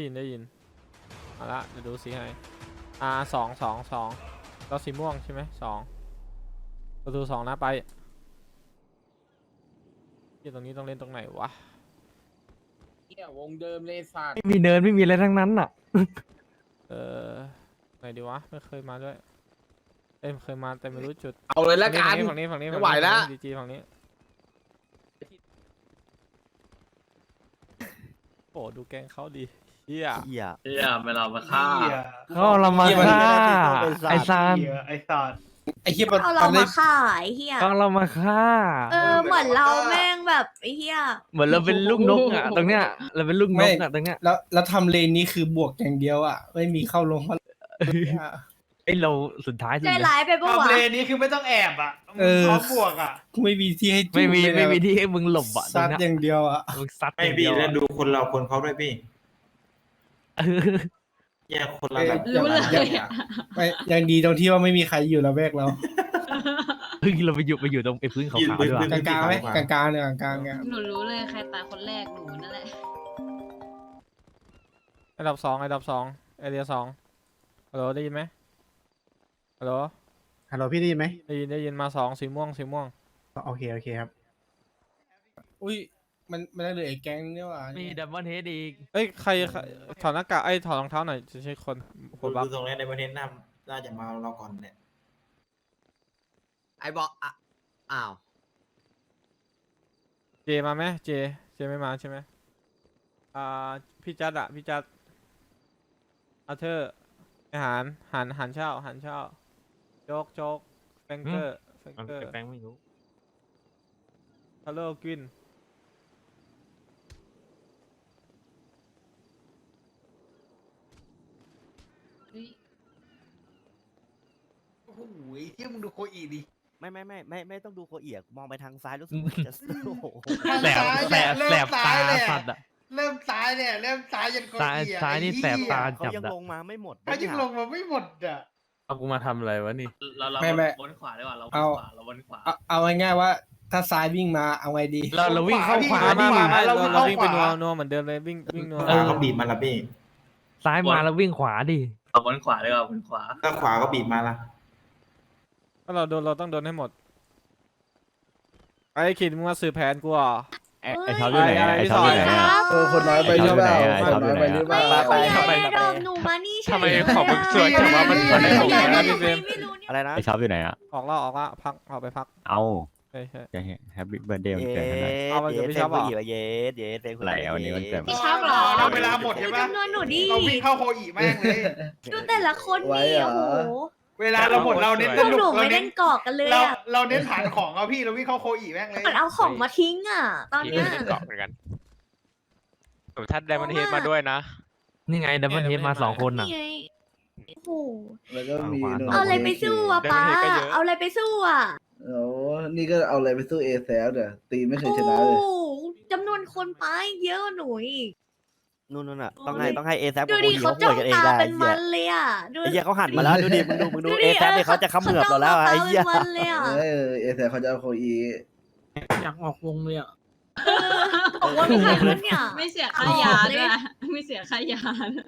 ได้ยินได้ยินเอาละเดี๋ยวดูสีให้อ่าสองสองสองเราสีม่วงใช่ไหมสองประตูสองนะไปที่ตรงนี้ต้องเล่นตรงไหนวะเนี่ยวงเดิมเลยสัตว์ไม่มีเนินไม่มีอะไรทั้งนั้นอะ เออไหนดีวะไม่เคยมาด้วยเอ้ยเคยมาแต่ไม่รู้จุดเอาเลยละกัน ฝั่งนี้ฝั่งนี้ไม่ฝั่งนี้ไหวละ ดีจีฝั่งนี้โอ้ดูแกงเขาดี เฮียเหี้ย เฮียไม่เรามาฆ่าเขาเอาเรามาฆ่าไอ้ซานไอ้สัตว์ไอ้เหี้ยเอาเรามาขายเฮียเขาเอาเรามาฆ่า เออเหมือนเราแม่งแบบไอ้เฮียเหมือนเราเป็นลูกนกอะตรงเนี้ยเราเป็นลูกนกอะตรงเนี้ยแล้วแล้วทำเลนนี้คือบวกอย่างเดียวอะ ไม่มีเข้าลงเข้าไอ้เราสุดท้ายสุดใจนะร้ายไปปะวะทำเลนี้คือไม่ต้องแอบอะเออพร้อมบวกอะ ไม่มีที่ให้จุ่ไม่มีเลยไม่มีอะที่ให้มึงหลบอะตรซังดเนี้ยอย่างเดียวอะมึงซัดไม่อย่างพี่เดียวแล้วอะดูคนเราคนเขาด้วยพี่ แยกคนละแบบ รู้เลยไม่ยังดีตรงที่ว่าไม่มีใครอยู่ระแวกเราเฮ้ยเราไปอยู่ไปอยู่ตรงไอ้พื้นขาวๆด้วยกลางกลางๆไหมกลางกลางๆเนี่ยกลางๆเนี่ยหนูรู้เลยใครตายคนแรกหนูนั่นแหละ อันดับสองอันดับสองเอเรียสองฮัลโหลได้ยินไหมฮัลโหลฮัลโหลพี่ได้ยินไหมได้ยินได้ยินมาสองสีม่วงสีม่วง โอเค โอเคครับ อุ้ย มันมันได้เหลือไอ้แก๊งเนี่ยว่ะมีดับเบิลเฮดอีกเอ้ยใครใครถอดหน้ากากไอ้ยถอดรองเท้าหน่อยจะใช่คนหัคุวณบักดูตรงนี้ในประเทศน่าน่าจะมาเราก่อนเนี่ยไอ้บอกอะอ้าวเจมาไหมเจเจไม่มาใช่ไหมอ่าพี่จัดอะพี่จัดอาเธอร์อาหารหันหันเช่าหันเช่าโจ๊กโจ๊กแฟงเกอร์แฟงมันเกอร์แปลงไม่รู้ฮัลโหลกิน เฮ้ย โอ้โหเที่ยมึงดูโคอีดิ ไม่ไม่ไม่ไม่ไม่ต้องดูโคเอียกมองไปทางซ้ายรู้สึกว่าจะโอ้โหแสบแสบแสบตาสัตว์อะเริ่มซ้ายเนี่ยเริ่มซ้ายยันโคซ้ายอีอะซ้ายนี่แสบตาเขาจับยังอะลงมาไม่หมดเขายังลงมาไม่หมดอะเอากูมาทำอะไรวะนี่ เราเราไม่ไม่วนขวาดีกว่าเราวเอานขวาเราวนขวาเอาเอาง่ายๆว่า ถ้าซ้ายวิ่งมาเอาไงดี เราเราวิ่งเข้าขวามาดิมามาเราเราวิ่งเราวิ่งไปเข้านัวขวานัวเหมือนเดิมเลยวิ่งวิ่งนัวขวาก็บีบมาละพี่ซ้ายมาแล้ววิ่งขวาดิเราวนขวาดีกว่าวนขวาถ้าขวาก็บีบมาละ ถ้าเราโดนเราต้องโดนให้หมด ไอ้ขิดมึงมาสื่อแผนกูอะเอ้ยไอ้ชอบอยู่ไหนไอ้ชอบอยู่ไหนเออคนน้อยไปชอบอยู่ไหนอะคนน้อยไปหรือเปล่าไปไปไปหนูมานี่เฉยทำไมของมึงสวยจังวะมันมันได้ของไม่แท้รู้พี่เฟรม ไม่รู้เนี่ยอะไรนะไอชอบอยู่ไหนอะออกแล้วออกแล้วพักเอาไปพักเอาใช่ใช่ จะแฮปปี้เบิร์ดเดย์วันเย้เกิดให้หน่อยเอามาเดี๋ยวพี่เย้ชอบเหรอ เย้เย้เย้เย้ไหลเอาวันนี้วันเกิดพี่ชอบเหรอเราเวลาหมดใช่ปะ จำนวนหนูดิเราวิ่งเข้าโคอีแม่งเลย ดูแต่ละคนดิโอ้โห เวลาเราหมดเราเน้นพสวกนุหนูกเราไม่เน้เล่นนกอกกันเลยเราอะเราเน้นฐานของเอาพี่เราวิ่งเข้าโคอีแม่งเลยเหมือนเอาของมาทิ้งอะตอนเนี้ย เกาะเหมือนกันถ้าไดมอนเฮดมาด้วยนะ นี่ไงดับเบิลเฮดมาสองคนอะ นี่ไงโอ้โหแล้วก็มีเอาอะไรไปสู้อะเดี๋ยวป้ามันเห็นก็เยอะ เอาอะไรไปสู้อะโอ้นี่ก็เอาอะไรไปสู้เอแซเด้อตีไม่เคโอ้ยชนะเลย โหจำนวนคนไปเยอะกว่าหนูอีก นู่นนู่นอะต้องให้ต้องให้เอแซดูกับโคดิอีเขาเขาป่วยกันเองจ้องตาได้เป็ไอ้นเหี้มัยนเลยอะดูไอ้เหี้ยเขาหันมาแล้วดูดิมึงดูมึงดูดูเอดิแซเนี่ยเขาจะเขมือบเราแล้วอะไอ้เหี้ยขาจ้องตาเป็นมันเลยอะเออเอแซเขาจะเอาโคอีอยากออกวงเลยอะ บอกว่ามีใครขึ้นเนี่ย ไม่เสียค่ายาด้วยนะไม่เสียค่ายาด้วย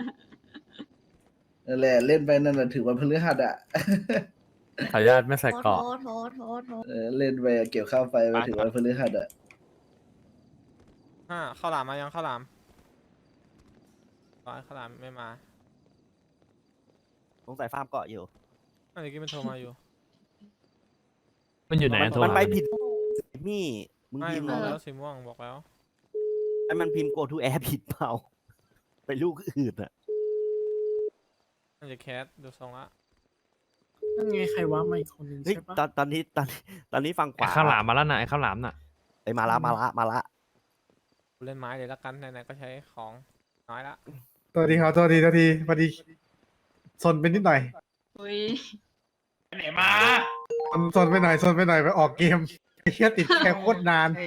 นั่นแหละเล่นไปนั่นน่ะถือวันพฤหัสอะขออนุญาตไม่ใส่โทเกราะษโทษโทษโทษเออเล่นไปเกี่ยวข้าวไฟไปถือวันพฤหัสอะ ห้าข้าวหลามมายังข้าวหลาม ร้อยข้าวหลามไม่มาสงสัยฟาร์มเกาะอยู่ อันนี้กี้มันโทรมาอยู่ มันอยู่ไหนโทรมันหาไปผิดนี่มึงไม่พิมพ์บอกแล้แล้ววสีม่วงบอกแล้ว ไอ้มันพิมพ์ go to air ผิดเปล่า ไปลูกอื่นอะน่าจะแคสดูทรงละนั่นไงใครว่าไม่คนนึงเฮ้ยใช่ปะตอนตอนนี้ตอนตอนนี้ฟังขไอ้วาข้าวหลามมาแล้วนะไอ้ข้าวหลามน่ะไอ้ยมาละมาละมาละเล่นไม้เลยละกันไหนๆก็ใช้ของน้อยละ ตัวทีครับตัวทีตัวทีพอดีซนไปนิดหน่อยอุ้ยไหนมาซนไปหน่อยซนไปหน่อยไปออกเกมไอ้เหี้ยติดแค่โคตรนานไอ้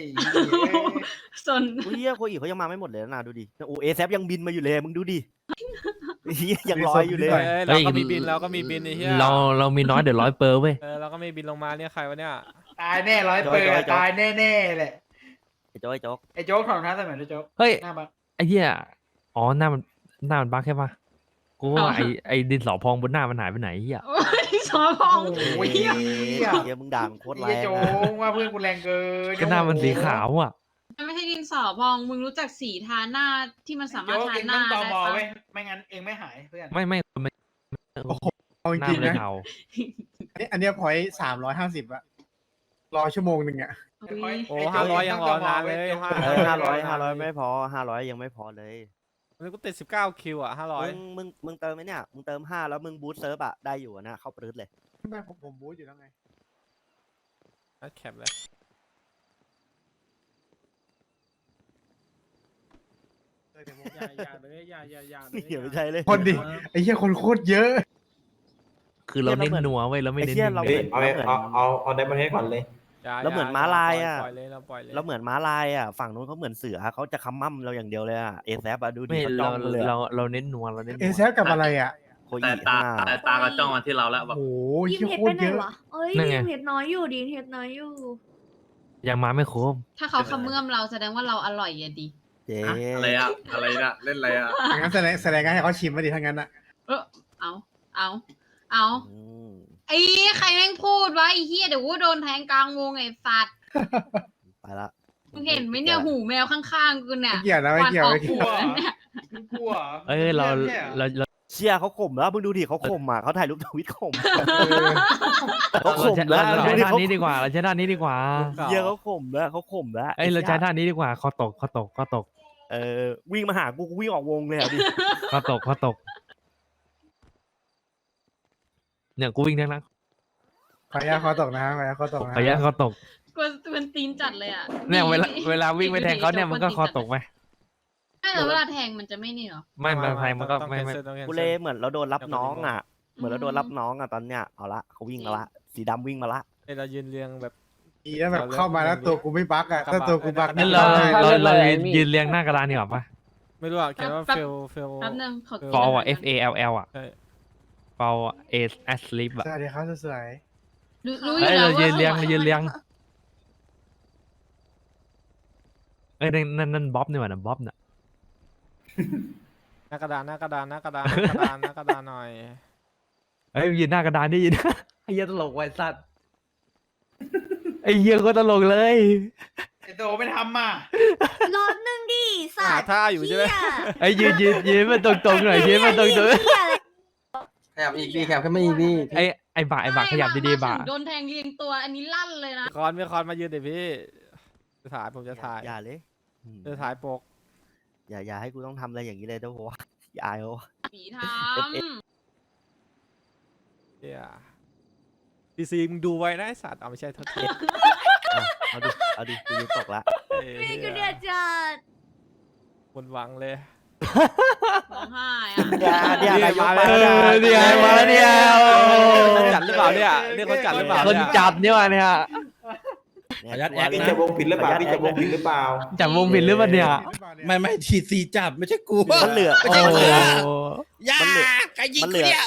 สนอุ้ยเฮียโคอีเขายังมาไม่หมดเลยนะดูดิโอ้เอแซยังบินมาอยู่เลยมึงดูดิเฮียยังลอยอยู่เลย เอ้ยเราก็มีบินเราก็มีบินไอ้เหี้ยเราเรามีน้อยเดี๋ยวร้อยเปอร์เว้ยเออเราก็มีบินลงมาเนี่ยใครวะเนี่ยตายแน่ร้อยเปอร์ตายแน่ๆแหละไอ้โจ๊กไอ้โจ๊กไอ้โจ๊กของท้าสมัยไอ้โจ๊กเฮ้ยหน้าบ้านไอ้เหี้ยอ๋อหน้ามัน หน้ามันบั๊กใช่ปะกูว่าไอไอดินสอพองบนหน้ามันหายไปไหนเฮียโอ้ยสอพองโอ้ยเฮีเหี้ยยมึงด่ามึงโคตรแรไอ้งโจอะงว่าเพื่อนกูแรงเกินก็หน้ามันสีขาวอะมันไม่ใช่ดินสอพองมึงรู้จักสีทาหน้าที่มันสามารถโจ๊กทาเองหต้น้าองตอได้มอปะเว้ยไม่งั้นเองไม่หายเพื่อนไม่ไม่มันเอาจหน้าริงมันๆเลยนะเทาอันนี้อันเนี้ยพอยสามร้อยห้าสิบอะรอชั่วโมงหนึ่งอะอุ๊ยโอ้ห้าร้อยยังรอนานเลยห้าเออห้าร้อยห้าร้อยไม่พอห้าร้อยยังไม่พอเลย มันกูติดสิบเก้าคิวอะห้าร้อยมึงมึงมึงเติมไหมเนี่ยมึงเติมห้าแล้วมึงบูสต์เซิร์ฟอะได้อยู่อะนะเข้าปรื้ดเลยไม่ผมผมบูทอยู่แล้วไงนัดแคปเลยเลยเดี๋ยวผมอย่าอย่าเลยอย่าอย่าอย่าเลยเหี้ยไม่ใช่เลย คนดิ ไอ้เหี้ยคนโคตรเยอะ คือเราเหี้ยเน้นเราเหมือนนัวเว้ยเราไม่ไอ้เน้นเหี้ยนิ่งเราเลยเหมือนเอาเอาเอาเอาไดมอนเฮดก่อนเลยอ ย่าแล้วเหมือนย่ม้าลายอะปล่อยเลยเราปล่อยเลยเราเหมือนม้าลายอะฝั่งนู้นเขาเหมือนเสือเขาจะคำมั่มเราอย่างเดียวเลยอะเอแซอะดูดิไม่เขาจ้เราองเลยอะเราเราเน้นนัวเราเน้นเอนัวแซฟกับอะไรอะโคแต่อิตาข้างหน้า แต่ตาก็จ้องมาที่เราแล้วแบโอ้บ โหยิมเหี้ยเห็ดโคไปตรไหนเยอะ วะเอ้ยนั่นไง ยิมเห็ดน้อยอยู่ดีมเห็ดน้อยอยู่ ยังมาไม่ครบถ้าเขาขมือมเราแสดงว่าเราอร่อยอะดิเจ๊อะไรอะอะไรนะเล่นอะไรอะงั้นแสดงแสดงให้เขาชิมมาดิทั้างนั้นอะเออเอาเอาเอา อืม ไอ้ใครแม่งพูดวะไอ้เฮียเดี๋ยวกูโดนแทงกลางวงไอ้สัตว์ไปละมึงเห็นไหมเนี่ยหูแมวข้างๆกูเนี่ยไม่เกี่ยวนะไม่เกี่ยวควัไม่นอเกี่อกยวหูแล้วเนี่ยกลัวเอ้ยเราไม่ใช่หอเราเราเชียเขาข่มแล้วมึงดูดิเขาข่มอะเขาถ่ายรูปทวิตข่มเขาเราข่มใช้แล้วเราดูใช้ดิท่าเขานี้ดีกว่าเราใช้ท่านี้ดีกว่าเชียเขาข่มแล้วเขาข่มแล้วเอ้ยเราใช้ท่านี้ดีกว่าคอตกคอตกคอตก เออวิ่งมาหากูกูวิ่งออกวงเลยอะดิคอตกคอตก เนี่ยกูวิ่งได้แล้วขออนุญาตขอตกนะขออนุญาตขอตกนะขออนุญาตคอตกกูเป็นตีนจัดเลยอะเนี่ยเวลาหเวลาวิ่งไปแทงเขาเนี่ยมันก็คอตกไหมไม่แต่เวลาแทงมันจะไม่นี่หรอ ไม่ไม่แทงมันก็ต้องไม่ไม่ cancel ต้อง cancel กูเลยเหมือนเราโดนรับน้องอะ เหมือนเราโดนรับน้องอะตอนเนี้ยเอาละเขาวิ่งมาละ สีดำวิ่งมาละเอ้ยเรายืนเรียงแบบดีนะแบบเข้ามาแล้วตัวกูไม่บั๊กอะถ้าตัวกูบั๊กงั้นนี่เราได้เราเรายืนยืนเรียงหน้ากระดานดีกว่าปะไม่รู้อะเขียนว่าแป๊บ fail fail แป๊บนึงขอฟอลอะ F A L L อะ ใช่ ฟอล A S sleep อะสวัสดีครับสวยรู้รู้อเอ้ยู่ยแล้วเรายืนเรียงว่าเรายืนเรียงเอ้ยนั่นนั่นนั่นบ๊อบนี่หว่านะบ๊อบน่ะหน้ากระดานหน้ากระดานหน้ากระดานหน้ากระดานหน้ากระดานหน่อยเอ้ยยืนหน้ากระดานนี่ยืน ไอ้เหี้ยตลกไว้สัตว์ไอ้เหี้ยก็ตลกเลย ไอ้โตไม่ทำอะรอบหนึ่งดิสัหาตว์ท่าอยู่ใช่ไหม เหี้ยไอ้ยืนยืนยืนมันตรงๆหน่อยยืนมันตรงเหี้ยอะไร แคบอีกพี่แคบขึ้นมาอีกพี่ๆไอ้ไอ้บ่าไอ้บ่าขยับดีๆบ่ามาถึงโดนแทงเรียงตัวอันนี้ลั่นเลยนะ คอนไม่คอนมายืนเดี๋ยวพี่จะถ่ายผมจะถ่ายอย่าเลยอืมจะถ่ายปก อย่าอย่าให้กูต้องทำอะไรอย่างนี้เลยเดี๋ยวผมว่าอย่าอายเขาผีทเฮียดีซีมึงดูไว้นะไอ้สัตว์เอาไม่ใช่โทษทีอะเอาดิเอาดิกูยืนตกละเอ้ยนี่กูเนี่ยจัดบนหวังเลยำร้ องไห้อะอย่าเนี่ยนายกมามาแล้วแล้วเนี่ยมาแล้วเนี่ยโอ้คนจัดหรือเปล่าเนี่ยเรียกคนจัดหรือเปล่าคนเนี่ยจัดเนี่ยว่ะเนี่ยเนี่ยขออนุญาตแอคพี่นะจะวงผิดหรือเปล่าพี่จะวงผิดหรือเปล่าจับวงผิดหรือเปล่าเนี่ยไม่ไม่ทีซีจับไม่ใช่กูมันเหลือไม่โอ้ใช่โหกูย่ามันเหลือใครยิงมันเหลืกูอเนี่ย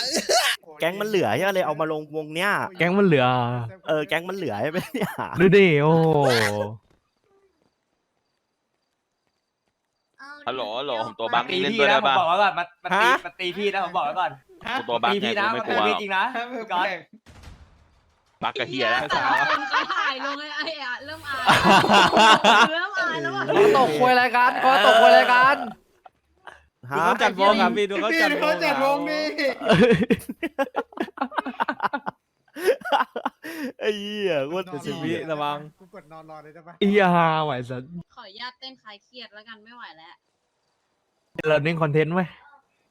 แก๊งมันเหลือใช่ไหมเลยเอามาลงวงเนี้ยแก๊งมันเหลือ เออแก๊งมันเหลือใช่ไหมเนี่ยดูดิโอ้โห เอา ฮัลโหลฮัลโหลเดี๋ยวผมตัวบั๊กไปนี่เล่นด้วยได้ปะบอกไว้ก่อนมันมันตีฮะมันตีพี่นะผมบอกไว้ก่อนกูตัวบั๊กเนี่ยกูไม่กลัวหรอกจริงนะก่อนบั๊กกับเฮียแล้วแต่ละคนเขาถ่ายลงไอ้ไอ้อะเริ่มอายเริ่มอายแล้วอะเขาตกควยรายการเขาตกควยรายการดูเขาจัดวงอะพี่ดูเขาพี่จัดวเขางจัดวอะงนี่ไอ้เหี้ยโคตรสิบวิระวังกูกดนอนรอเลยได้ปะไอ้เหี้ยฮาไหวสัสขออนุญาตเต้นคลายเครียดแล้วกันไม่ไหวแล้ว เราเน้นคอนเทนต์ไว้ย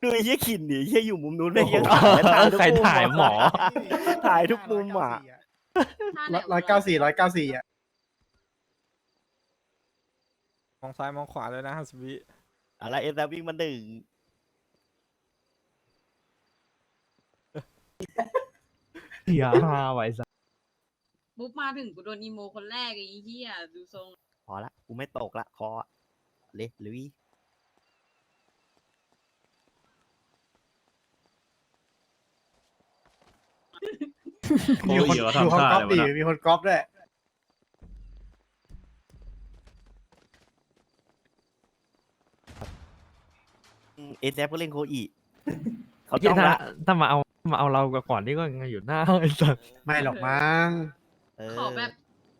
ดูไอ้เหี้ยขินดิไอ้เหี้ยอยู่มุมนู้นเลยยังโอ้โหถ่ายทุกใครมุมถ่ายหมอ ถ่ายทุกมุมอะท่าไหนวะร้อยเก้าสี่ร้อยเก้าสี่อะมองซ้ายมองขวาเลยนะห้าสิบวิอะไรเอ็นแซวิ่งมาหนึ่งเหี้ยฮาไหวสัสบุ๊บมาถึงกูโดนอีโมคนแรกไอ้เหี้ยดูทรง พอละ กูไม่ตกละ คออะเละลุย มีคนดูเขาก๊อปดิมีคนก๊อปด้วยอืมเอแซก็เล่นโคอีเขาเหี้ยจ้องถ้าละถ้ามาเอามาเอาเราก่อนนี่ก็ยังอยู่หน้าไอ้สัสไม่หรอกมั้งเอขอแบบ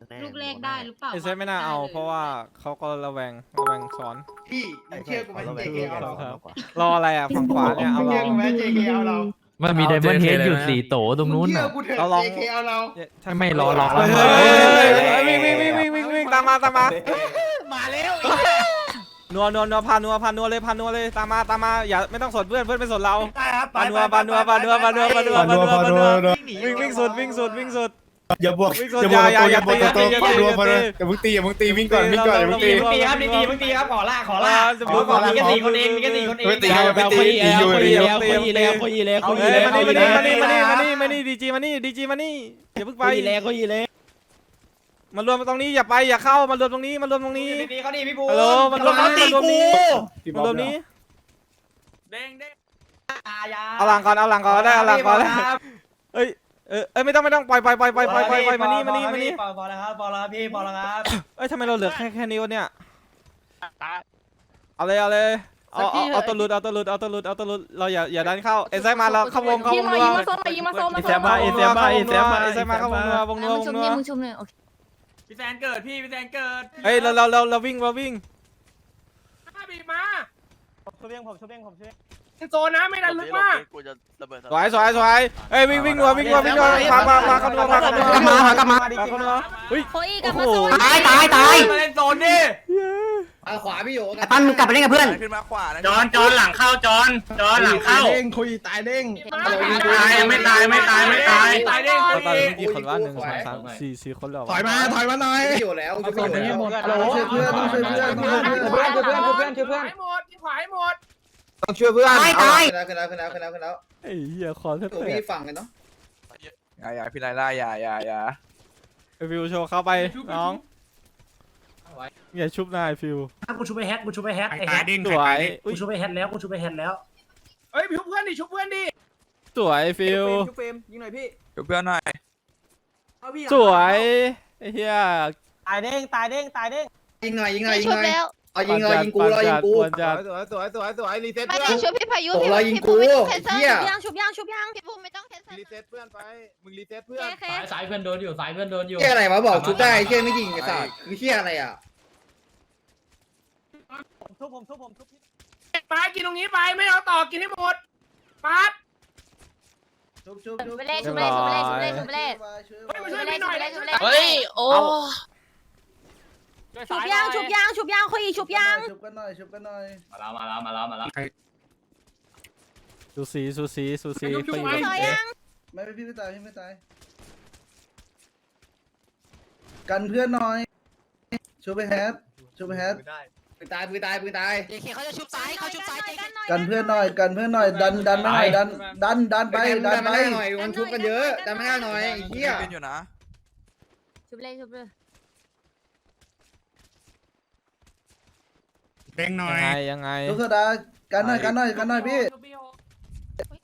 แน่ลูกเลขได้หรือเปล่าไอ้เซฟไม่น่าเอาด้ลยเพราะว่าเขาก็ระแวงระแวงสอน พี่มึงเชื่อกูไหมขาระแวง JK เอาเราครับรออะไรอะฝั่งขวาเนี่ยเอามึงเราเชื่อกูไหม JK เอาเรา มันมีไดมอนด์เฮดอยู่สี่โตตรงนู้นมึงเชื่น่ะอกูเถอะเราลอง JK เอาเราไม่ไม่รอรอเฮ้ยรอเฮ้ยเฮ้ยเฮ้ยวิ่งวิ่งวิ่งวิ่งวิ่งวิ่งตามมาตามมา มาแล้วนัวนัวนัวพานัวพานัวเลยพานัวเลยตามมาตามมาอย่าไม่ต้องสนเพื่อนเพื่อนไม่สนเราไปครับปานัวปานัวปานัวปานัวปานัวปานัวปานัววิ่งวิ่งสุดวิ่งสุดวิ่งสุด อย่าบวกวิ่งอย่าบวกอย่าอย่าอย่าบวกอย่าตัวอย่าปานัวอย่าปานัวอย่าอย่ามึงตีอย่ามึงตีวิ่งก่อนวิ่งก่อนอย่ามึงตีเราตีครับดีดีมึงตีครับขอละขอละจะพูดขอละมีแค่สี่คนเองมีแค่สี่คนเองไม่ตีไม่ตีตีอยู่ตีอยู่คุยแล้วคุยแล้วคุยแล้วมานี่มานี่มานี่มานี่มานี่ดีจีมานี่ดีจีมานี่อย่าเพิ่งไปคุยแล้วคุยแล้วมารวมตรงนี้อย่าไปอย่าเข้ามารวมตรงนี้มารวมตรงนี้ดีเขาดีพี่บูฮัลโหลมันรวมนี้มันรวมนี้พี่บมาอรวกมนี้เด้งเด้งเอาหลังก่อนเอาหลังก่อนได้เอาหลังก่อนได้เอ้ย เออเอ้ยไม่ต้องไม่ต้องปล่อยปล่อยปล่อยปล่อยปล่อยปล่อยปล่อยมานี่มานี่มานี่พอแล้วครับพอแล้วครับพี่พอแล้วครับเอ้ยทำไมเราเหลือแค่แค่นี้วะเนี่ยเอาเลยเอาเลยเอาเอาเอาตัวหลุดเอาตัวหลุดเอาตัวหลุดเอาตัวหลุดเราอย่าอย่าดันเข้าเอซมาเราเข้าวงเข้าวงนัวยิงมาโซนเอซมาเอซมาเอซมาเอซมาเข้าวงนัววงนัววงนัวมึงชมเลยโอเคพี่แซนเกิดพี่พี่แซนเกิดเฮ้ยเราเราเราเราวิ่งเราวิ่งบีบมาช่วยเบี้ยงผมช่วยเบี้ยงผมช่วย โซนนะไม่ดันลึกมากสวยสวยสวยเอ้ยวิ่งวิ่งนัววิ่งนัววิ่งนัวพาพาพาเข้านัวพาเข้านัวกลับมาหากลับมาพาเข้านัวเฮ้ยโคอีกลับมาโซนตายตายตายมาเล่นโซนดิขวาพี่โยไอ้ปั้นมึงกลับไปเล่นกับเพื่อนขึ้นมาขวานะจอนจอนหลังเข้าจอนจอนหลังเข้าเด้งคุยตายเด้งตายไม่ตายไม่ตายไม่ตายตายเด้งเราตอนนี้กี่คนวะหนึ่งสองสามสี่สี่คนแล้วถอยมาถอยมาหน่อยพี่โยแล้วพี่โยแล้วช่วยเพื่อนต้องช่วยเพื่อนต้องช่วยเพื่อนเพื่อนเพื่อนเพื่อนเพื่อนหมดขวายหมด ต้องช่วยเพื่อนตายตายขึ้นแล้วขึ้นแล้วขึ้นแล้วขึ้นแล้วไอ้เหี้ยคอแทบตัวแตพี่กฝั่งกันเนาะอย่าอย่าพี่ไลล่าอย่าอย่าอย่าไอ้ฟิวโชว์เข้าไปน้องอย่าชุบนายฟิวกูช่วยไปแฮกกูช่วยไปแฮกไอ้แฮตายกเด้งสวยกูอุ้ยช่วยไปแฮกแล้วกูช่วยไปแฮกแล้วเฮ้ยชุบเพื่อนดิชุบเพื่อนดิสวยฟิวชุบเฟรมยิงหน่อยพี่ชุบเพื่อนหน่อยสวยไอ้เหี้ยตายเด้งตายเด้งตายเด้งยิงหน่อยยิงหน่อยยิงชุหบน่อยแล้ว เอายิงรอยิงกูรอยิงกูปวนจัดสวยสวยสวยสวยรีเซ็ตไม่เพื่อได้นชุบพี่พายุโอ้พี่เรายิงพี่ภูไม่ต้องกูแคนเซิลเหี้ยชุบยังชุบยังชุบยังพี่ภูมิไม่ต้องแคนเซิลรีเซ็ตเพื่อนไปมึงรีเซ็ตโอเพื่อเคนโอเคสายเพื่อนโดนอยู่สายเพื่อนโดนอยู่เฮียอะไรวะบอกชุบได้เฮียไม่ยิงไอ้สัสคือเฮียอะไรอะผมทุบผมทุบผมทุบไปกินตรงนี้ไปไม่เอาต่อกินให้หมดปัดชุบชุบชุบไปเลยชุบไปเลยชุบไปเลยชุบไปเลยชุบไปเลย เฮ้ยมาชุช่วบยไปเลพี่ยหชุน่บอยไปเลยชุบ ไปเลยเฮ้ยโอ้ชุบยังชุบยังชุบยังโคอีชุบยังชุบกันหน่อยชุบกันหน่อยมาแล้วมาแล้วมาแล้วมาแล้วสูสีสูสีสูสีชุบไปๆอยู่ซอยยังไม่พี่ไม่ตายพี่ไม่ตายกันเพื่อนหน่อยชุบไปแฮปชุบไปแฮปปืนตายปืนตายปืนตายเเขาจะชุบซ้ายเขาชุบซ้ายกันเพื่อนหน่อยกันเพื่อนหน่อยดันดันไม่หน่อยดันดันดันไปไปดัดันนไปไม่ได้หน่อยมันชุบกันเยอะดันไม่ได้หน่อยไอ้เหี้ยชุบเลยชุบเลย เด้งหน่อยังย ไงยังไงลูกโซดากันหน่อยกันหน่อยกันหน่อยพี่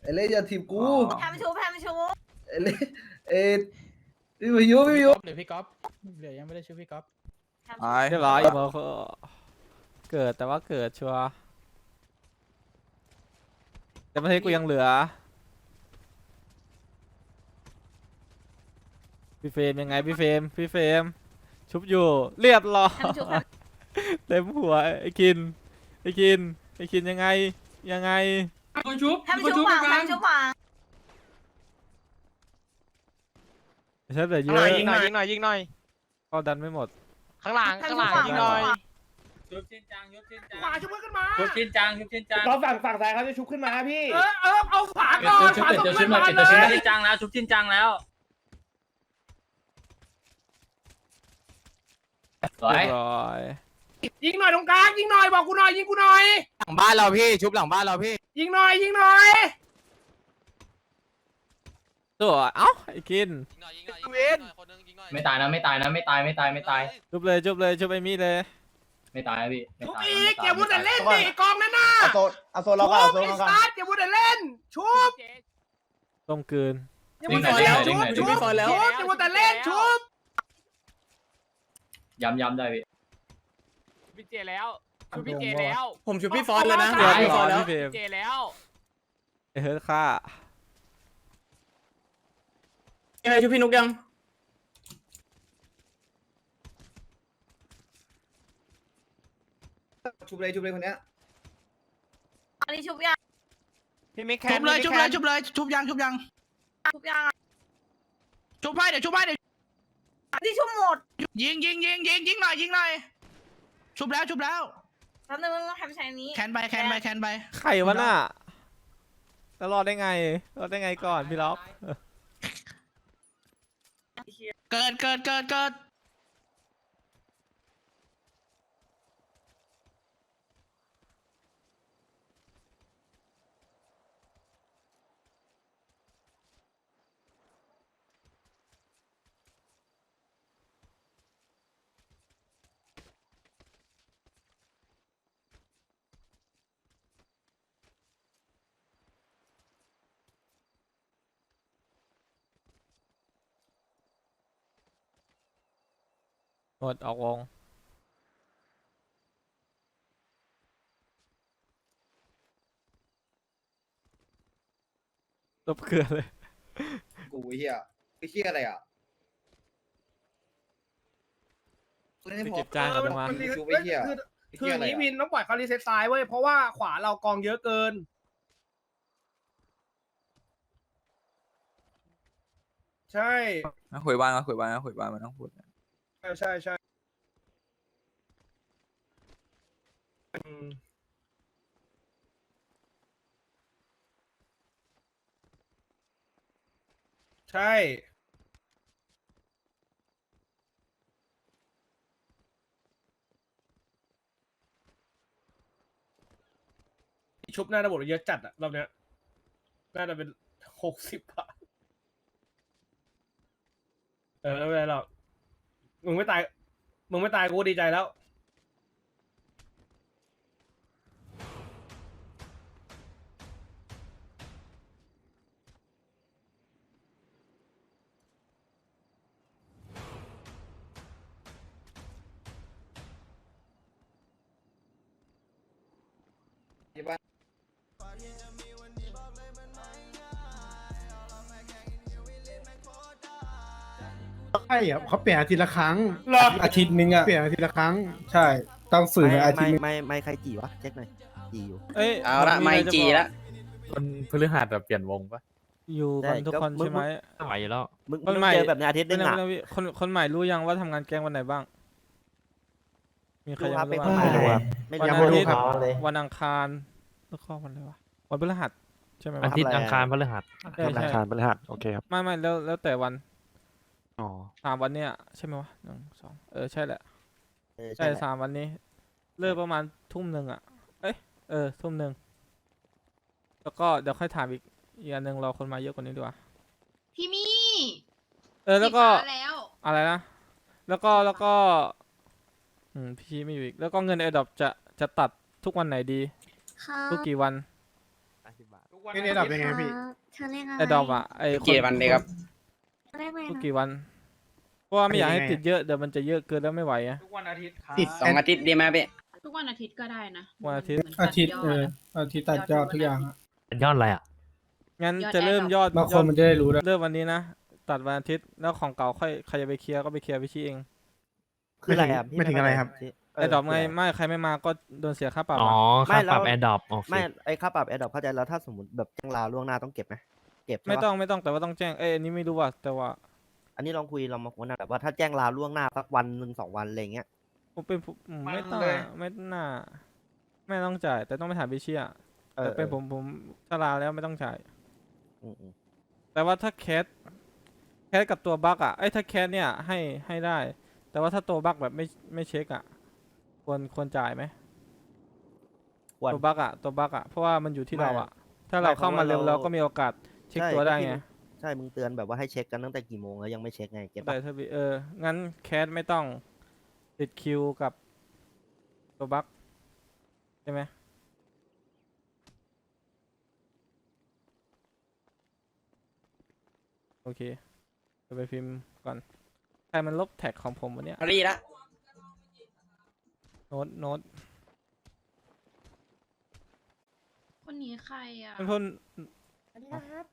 เอเล่อย่าถีบกูทำชุบทำชุบเอเล่เอพี่วิวพี่วิวเหลือพี่ก๊อฟเหลือยังไม่ได้ช่วยพี่ก๊อฟเรียบร้อยอีโมเขาเกิดแต่ว่าเกิดชัวร์แต่ประเทศกูยังเหลือพี่เฟรมยังไงพี่เฟรมพี่เฟรมชุบอยู่เรียบร้อยทำชุบ เต็มหัวไอ้กินไอ้กินไอ้กินยังไงยังไงคนชุบทำชุบวางทำชุบวางฉันเหลือเยหน่อะอยยิงหน่อยยิงหน่อยยิงหน่อย ก็ดันไม่หมดข้างหลังข้างหลังยิงหน่อย ชุบชินจังชุบชินจังขวาชุบขึ้นมาชุบชินจังชุบชินจังก็ฝั่งฝั่งซ้ายเขาจะชุบขึ้นมาพี่ เออเออเอาขวาก่อนขวาตกขึ้นมาเลยชุบชินจังแล้วชุบชินจังแล้วสวยเรียบร้อย ยิงหน่อยตรงกลางยิงหน่อยบอกกูหน่อยยิงกูหน่อย หลังบ้านเราพี่ชุบหลังบ้านเราพี่ยิงหน่อยยิงหน่อยตัวเอ้าไอ้กินยิงหน่อยยิงหน่อยยิงหน่อยคนนึงยิงหน่อยไม่ตายนะไม่ตายนะไม่ตายไม่ตายไม่ตายจุบเลยจุบเลยจุบไอ้มีดเลยไม่ตายนะพี่ไม่ชุบตายอีกอย่าพูดแต่เล่นดิกองนั่นน่ะเอาโซนเอาโซนเราชุก็เอาบโซนไอ้เราก็สตาร์ทอย่าพูดแต่เล่น ชุบต้องกลืนอย่าพูดแต่เล่นชุบชุบชุบอย่าพูดแต่เล่นชุบย้ำย้ำได้พี่ พี่เจแล้วชุบพี่เจแล้วผมชุบพี่ฟอนแล้วนะเดี๋ยวพี่ฟอนแล้วพี่เฟรมเจแล้วไอ้เฮิร์ตฆ่ายังไงชุบพี่นุกยังชุบเลยชุบเลยคนเนี้ยอันนี้ชุบยังพี่มิกแคชุนบเลยพี่ชุบมิกเลยแคนชุบเลยชุบยังชุบยังชุบยังชุบให้เดี๋ยวชุบให้เดี๋ยวอันนี้ชุบหมดยิงยิงยิงยิงยิงหน่อยยิงหน่อย ชุบแล้วชุบแล้วแล้วนึงต้องทำใช้นี้ แคนไปแคนไปแคนไป ใครวะน่ะแล้วรอดได้ไง รอดได้ไงก่อนพี่ล็อก เกิดเกิดเกิดเกิด หมดออกวง ลบเกลือเลย กูเฮียไอ้เฮียอะไรอะไปเก็บจานก่อนดีกว่าชุบไอ้เฮียคืออย่างนี้วินต้องปล่อยเขารีเซ็ตซ้ายเว้ย เพราะว่าขวาเรากองเยอะเกิน ใช่มาคุยบ้านมาคุยบ้านมาคุยบ้านมันต้องพูดใช่ใช่ใช่อืมใช่ ชุบหน้าระบบเยอะจัดอะรอบเนี้ยน่าจะเป็นหกสิบอะเออไม่เป็นไรหรอก มึงไม่ตาย มึงไม่ตายกูก็ดีใจแล้ว ช่อะเขาเปลี่ยนอาทิตย์ละครั้งรออาทิตย์นึงอะเปลี่ยนอาทิตย์ละครั้ง ใช่ ต้องฝืนไม่ไปอาทิตไม่ย์นึงไม่ไม่ใครจีวะเช็คหน่อยจีอยู่ เอ้ยเอาละผไม่อะรจีบอกละคนพฤหัสแบบเปลี่ยนวงปะอยู่กันทุกคนใช่ไหมไหวอยู่แล้วมึงคนมึงใหม่เจอแบบในอาทิตย์นึไม่งต้องอะไม่ต้องพี่คนคนใหม่รู้ยังว่าทำงานแก๊งวันไหนบ้าง มีใครรู้ยังครับไม่เป็นรู้คนบ้างใหม่ไม่วันยังอาไม่รู้ทิตย์ครับวันอังคารแล้วก็วันอะไรวะวันพฤหัสใช่ไหมอาวะทิตย์ทำอะไรอังคารพฤหัสใช่ใช่พฤหัสโอเคครับไม่ไม่แล้วแล้วแต่วัน อ๋อสามวันเนี้ยใช่ไหมวะหนึ่งสองเออใช่แหละ เออใช่ใช่แหละสามวันนี้ เลิกประมาณทุ่มหนึ่งอะ เอ้ยเออทุ่มหนึ่งแล้วก็เดี๋ยวค่อยถามอีกอีกอันหนึ่งรอคนมาเยอะกว่านี้ดีกว่าพี่มี่เออแล้วก็ปิดร้านแล้วอะไรนะแล้วก็แล้วก็อืมพี่ไม่อยู่อีกแล้วก็เงินไอดอปจะจะตัดทุกวันไหนดี ครับทุกกี่วันนี่นี่ดับยังไงพี่ เธอเรียกอะไรไอดอปอะไอกี่วันดีครับ เธอเรียกอะไรทุกนะกี่วัน เพราะว่าไม่อยากให้ยังไงติดเยอะเดี๋ยวมันจะเยอะเกินแล้วไม่ไหวอะทุกวันอาทิตย์ครับติด สองอาทิตย์ดีไหมพี่ ทุกวันอาทิตย์ก็ได้นะวันอาทิตย์ เหมืนตัดอาทิตย์ดเอออะอาทิตย์ตัดยอดทุกอย่างอะเป็นยอดอะไรอะ งั้นยอดจะเริ่ม Adopt ยอดบางคยอนดมันจะได้รู้ด้วยเริ่มวันนี้นะ ตัดวันอาทิตย์แล้วของเก่าค่อยใครจะไปเคลียร์ก็ไปเคลียร์ไปชี้เองคืออะไรอะพี่ไม่ถึงอะไรครับเไอดอปไงคืะรไม่ใครไม่มาก็โดนเสียค่าปรับอ๋ออะไม่ค่าปรับแล้วแอร์ดรอปโอเค ไม่ไอค่าปรับแอดดอปเข้าใจแล้วถ้าสมมติแบบแจ้งลาล่วงหน้าต้องเก็บไหม เก็บใช่ไม่ปะต้องไม่ต้องแต่ว่าต้องแจ้งเอ้ยอันนี้ไม่รู้ว่าแต่ว่าอันนี้ลองคุยลองมาคุยนะแบบว่าถ้าแจ้งลาล่วงหน้าสักวันหนึ่งสองวันอะไรเงี้ยผมเป็นผมอืมไม่ต้องเลยไม่น่าไม่ต้องจ่าย แต่ต้องไปถามพี่เชียเอแต่อเป็นเออผมผมถ้าลาแล้วไม่ต้องจ่าย อืมอืมแต่ว่าถ้าแคสแคสกับตัวบั๊กอะไอ้ยถ้าแคสเนี่ยให้ให้ได้ แต่ว่าถ้าตัวบั๊กแบบไม่ไม่เช็คอะควรควรจ่ายไหมควร ตัวบั๊กอะตัวบั๊กอะเพราะว่ามันอยู่ที่ไม่เราอะถ้าเราไม่เข้ามาเพราะว่าเร็วเรา เราก็มีโอกาส เช็คใช่ตัวได้ก็ที่ ไงใช่ มึงเตือนแบบว่าให้เช็คกันตั้งแต่กี่โมงแล้วยังไม่เช็คไงเก็บแต่ปะถ้าพี่เออ งั้นแคสไม่ต้องติดคิวกับตัวบั๊กใช่ไหมโอเคเดี๋ยวไปพิมพ์ก่อน ใครมันลบแท็กของผมวันเนี้ยรีละโน้ตโน้ตคนนี้ใครอะ มันพ่น สวัสดีครับ